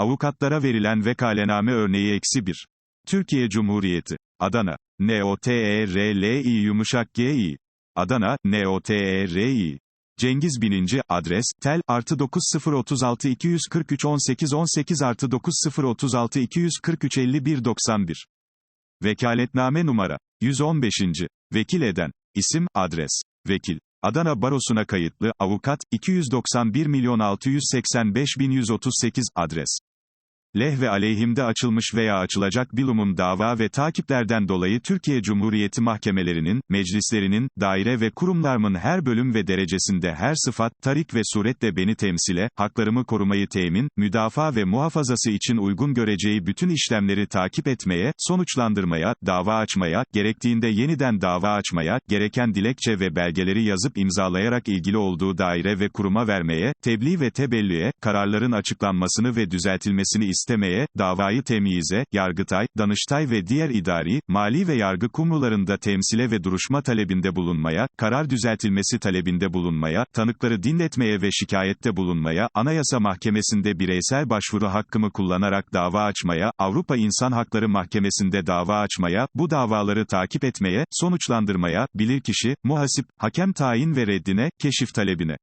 Avukatlara verilen vekalename örneği eksi 1. Türkiye Cumhuriyeti. Adana. N-O-T-E-R-L-I yumuşak G-I. Adana, N-O-T-E-R-I. Cengiz Bininci, adres, tel, artı 9036 243 18 18 artı 9036 243 51 91. Vekaletname numara. 115. Vekil eden. İsim, adres. Vekil. Adana Barosu'na kayıtlı, avukat, 291 milyon 685 bin 138, adres. Leh ve aleyhimde açılmış veya açılacak bilumum dava ve takiplerden dolayı Türkiye Cumhuriyeti mahkemelerinin, meclislerinin, daire ve kurumlarımın her bölüm ve derecesinde her sıfat, tarik ve suretle beni temsile, haklarımı korumayı temin, müdafaa ve muhafazası için uygun göreceği bütün işlemleri takip etmeye, sonuçlandırmaya, dava açmaya, gerektiğinde yeniden dava açmaya, gereken dilekçe ve belgeleri yazıp imzalayarak ilgili olduğu daire ve kuruma vermeye, tebliğ ve tebellüye, kararların açıklanmasını ve düzeltilmesini istemeye, davayı temyize, Yargıtay, Danıştay ve diğer idari, mali ve yargı kumrularında temsile ve duruşma talebinde bulunmaya, karar düzeltilmesi talebinde bulunmaya, tanıkları dinletmeye ve şikayette bulunmaya, Anayasa Mahkemesi'nde bireysel başvuru hakkımı kullanarak dava açmaya, Avrupa İnsan Hakları Mahkemesi'nde dava açmaya, bu davaları takip etmeye, sonuçlandırmaya, bilirkişi, muhasip, hakem tayin ve reddine, keşif talebine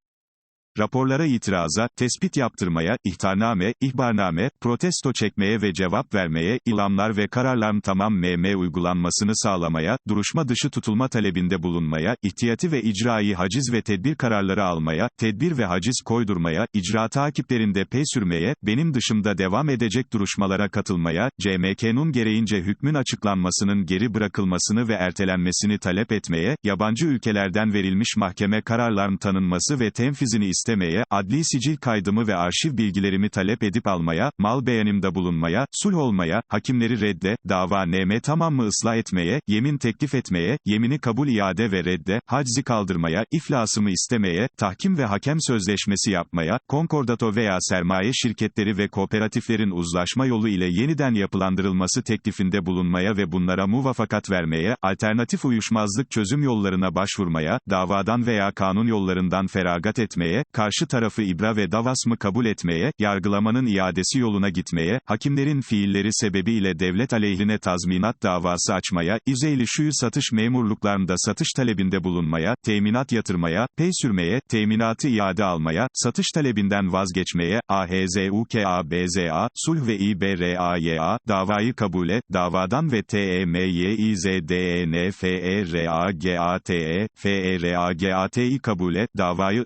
raporlara itiraza, tespit yaptırmaya, ihtarname, ihbarname, protesto çekmeye ve cevap vermeye, ilamlar ve kararların tamam MM uygulanmasını sağlamaya, duruşma dışı tutulma talebinde bulunmaya, ihtiyati ve icraî haciz ve tedbir kararları almaya, tedbir ve haciz koydurmaya, icra takiplerinde pey sürmeye, benim dışımda devam edecek duruşmalara katılmaya, CMK'nun gereğince hükmün açıklanmasının geri bırakılmasını ve ertelenmesini talep etmeye, yabancı ülkelerden verilmiş mahkeme kararlarının tanınması ve tenfizini istemeye, adli sicil kaydımı ve arşiv bilgilerimi talep edip almaya, mal beyanımda bulunmaya, sulh olmaya, hakimleri redde, dava neme tamamı ıslah etmeye, yemin teklif etmeye, yemini kabul iade ve redde, haczi kaldırmaya, iflasımı istemeye, tahkim ve hakem sözleşmesi yapmaya, konkordato veya sermaye şirketleri ve kooperatiflerin uzlaşma yolu ile yeniden yapılandırılması teklifinde bulunmaya ve bunlara muvafakat vermeye, alternatif uyuşmazlık çözüm yollarına başvurmaya, davadan veya kanun yollarından feragat etmeye, karşı tarafı ibra ve davas mı kabul etmeye, yargılamanın iadesi yoluna gitmeye, hakimlerin fiilleri sebebiyle devlet aleyhine tazminat davası açmaya, izeyli şuyu satış memurluklarında satış talebinde bulunmaya, teminat yatırmaya, pey sürmeye, teminatı iade almaya, satış talebinden vazgeçmeye, AHZUKABZA, sulh ve İBRAYA, davayı kabule, davadan ve TEMYİZDENFERAGATE, FERAGAT'yi kabule, davayı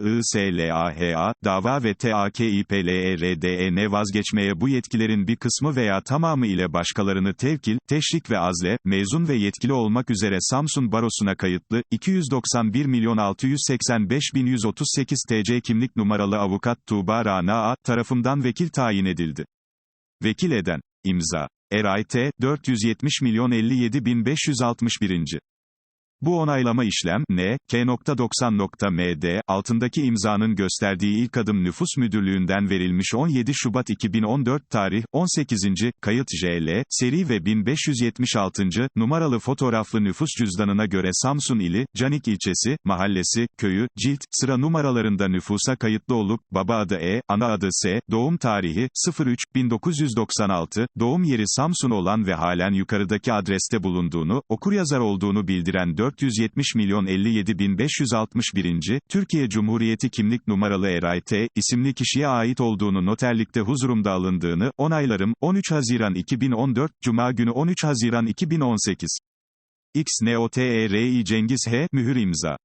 ISLAHA, dava ve TAKİPLERDEN vazgeçmeye bu yetkilerin bir kısmı veya tamamı ile başkalarını tevkil, teşrik ve azle, mezun ve yetkili olmak üzere Samsun Barosu'na kayıtlı, 291 milyon 685 bin 138 TC kimlik numaralı avukat Tuğba Rana A. tarafından vekil tayin edildi. Vekil eden, imza, Eray T. 470 milyon 57 bin 561. Bu onaylama işlem, N, K.90.md, altındaki imzanın gösterdiği ilk adım nüfus müdürlüğünden verilmiş 17 Şubat 2014 tarih, 18. kayıt JL, seri ve 1576. numaralı fotoğraflı nüfus cüzdanına göre Samsun ili, Canik ilçesi, mahallesi, köyü, cilt, sıra numaralarında nüfusa kayıtlı olup, baba adı E, ana adı S, doğum tarihi, 03, 1996, doğum yeri Samsun olan ve halen yukarıdaki adreste bulunduğunu, okuryazar olduğunu bildiren 4 470 milyon 57 bin 561. Türkiye Cumhuriyeti kimlik numaralı Eray T. isimli kişiye ait olduğunu noterlikte huzurumda alındığını, onaylarım, 13 Haziran 2014, Cuma günü 13 Haziran 2018. X NOTERI Cengiz H. Mühür imza.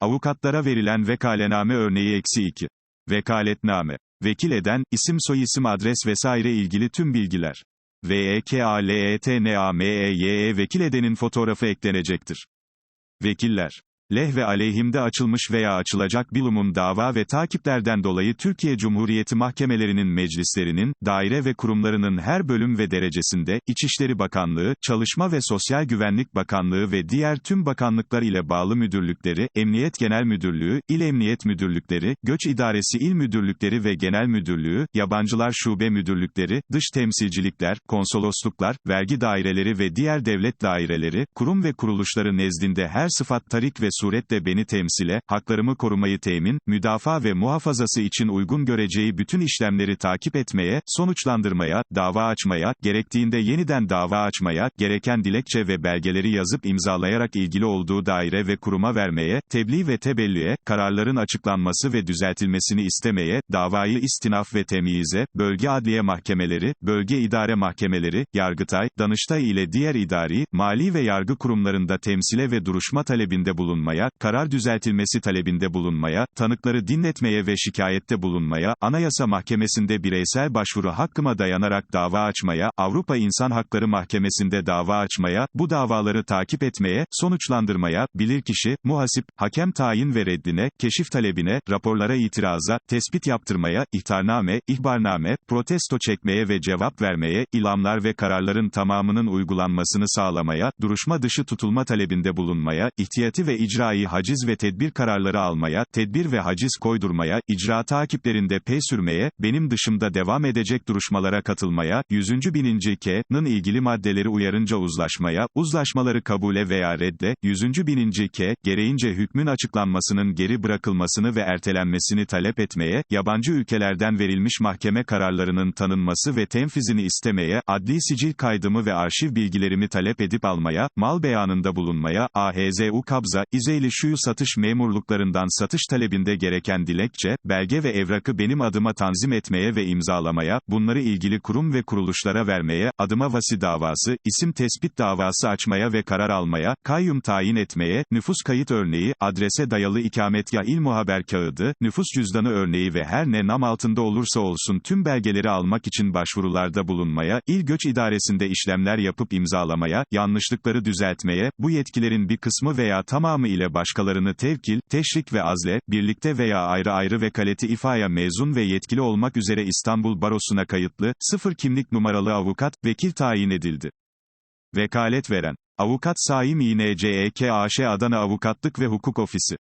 Avukatlara verilen vekalename örneği eksi 2. Vekaletname. Vekil eden, isim soyisim adres vesaire ilgili tüm bilgiler. E VEKALETNAMEYE vekil edenin fotoğrafı eklenecektir. Vekiller. Leh ve aleyhimde açılmış veya açılacak bilumum dava ve takiplerden dolayı Türkiye Cumhuriyeti mahkemelerinin meclislerinin, daire ve kurumlarının her bölüm ve derecesinde, İçişleri Bakanlığı, Çalışma ve Sosyal Güvenlik Bakanlığı ve diğer tüm bakanlıklar ile bağlı müdürlükleri, Emniyet Genel Müdürlüğü, İl Emniyet Müdürlükleri, Göç İdaresi İl Müdürlükleri ve Genel Müdürlüğü, Yabancılar Şube Müdürlükleri, Dış Temsilcilikler, Konsolosluklar, Vergi Daireleri ve diğer devlet daireleri, kurum ve kuruluşları nezdinde her sıfat tarik ve suretle beni temsile, haklarımı korumayı temin, müdafaa ve muhafazası için uygun göreceği bütün işlemleri takip etmeye, sonuçlandırmaya, dava açmaya, gerektiğinde yeniden dava açmaya, gereken dilekçe ve belgeleri yazıp imzalayarak ilgili olduğu daire ve kuruma vermeye, tebliğ ve tebellüye, kararların açıklanması ve düzeltilmesini istemeye, davayı istinaf ve temyize, bölge adliye mahkemeleri, bölge idare mahkemeleri, Yargıtay, Danıştay ile diğer idari, mali ve yargı kurumlarında temsile ve duruşma talebinde bulunmaya, karar düzeltilmesi talebinde bulunmaya, tanıkları dinletmeye ve şikayette bulunmaya, Anayasa Mahkemesi'nde bireysel başvuru hakkıma dayanarak dava açmaya, Avrupa İnsan Hakları Mahkemesi'nde dava açmaya, bu davaları takip etmeye, sonuçlandırmaya, bilirkişi, muhasip, hakem tayin ve reddine, keşif talebine, raporlara itiraza, tespit yaptırmaya, ihtarname, ihbarname, protesto çekmeye ve cevap vermeye, ilamlar ve kararların tamamının uygulanmasını sağlamaya, duruşma dışı tutulma talebinde bulunmaya, ihtiyati ve icrai haciz ve tedbir kararları almaya, tedbir ve haciz koydurmaya, icra takiplerinde pey sürmeye, benim dışımda devam edecek duruşmalara katılmaya, 100. bininci K.'nın ilgili maddeleri uyarınca uzlaşmaya, uzlaşmaları kabule veya redde, 100. bininci K. gereğince hükmün açıklanmasının geri bırakılmasını ve ertelenmesini talep etmeye, yabancı ülkelerden verilmiş mahkeme kararlarının tanınması ve tenfizini istemeye, adli sicil kaydımı ve arşiv bilgilerimi talep edip almaya, mal beyanında bulunmaya, AHZU kabza, İzeyli şuyu satış memurluklarından satış talebinde gereken dilekçe, belge ve evrakı benim adıma tanzim etmeye ve imzalamaya, bunları ilgili kurum ve kuruluşlara vermeye, adıma vasi davası, isim tespit davası açmaya ve karar almaya, kayyum tayin etmeye, nüfus kayıt örneği, adrese dayalı ikametgah il muhaber kağıdı, nüfus cüzdanı örneği ve her ne nam altında olursa olsun tüm belgeleri almak için başvurularda bulunmaya, il göç idaresinde işlemler yapıp imzalamaya, yanlışlıkları düzeltmeye, bu yetkilerin bir kısmı veya tamamı ile başkalarını tevkil, teşrik ve azle, birlikte veya ayrı ayrı vekaleti ifaya mezun ve yetkili olmak üzere İstanbul Barosu'na kayıtlı, sıfır kimlik numaralı avukat, vekil tayin edildi. Vekalet veren. Avukat Saim İNCEK AŞ Adana Avukatlık ve Hukuk Ofisi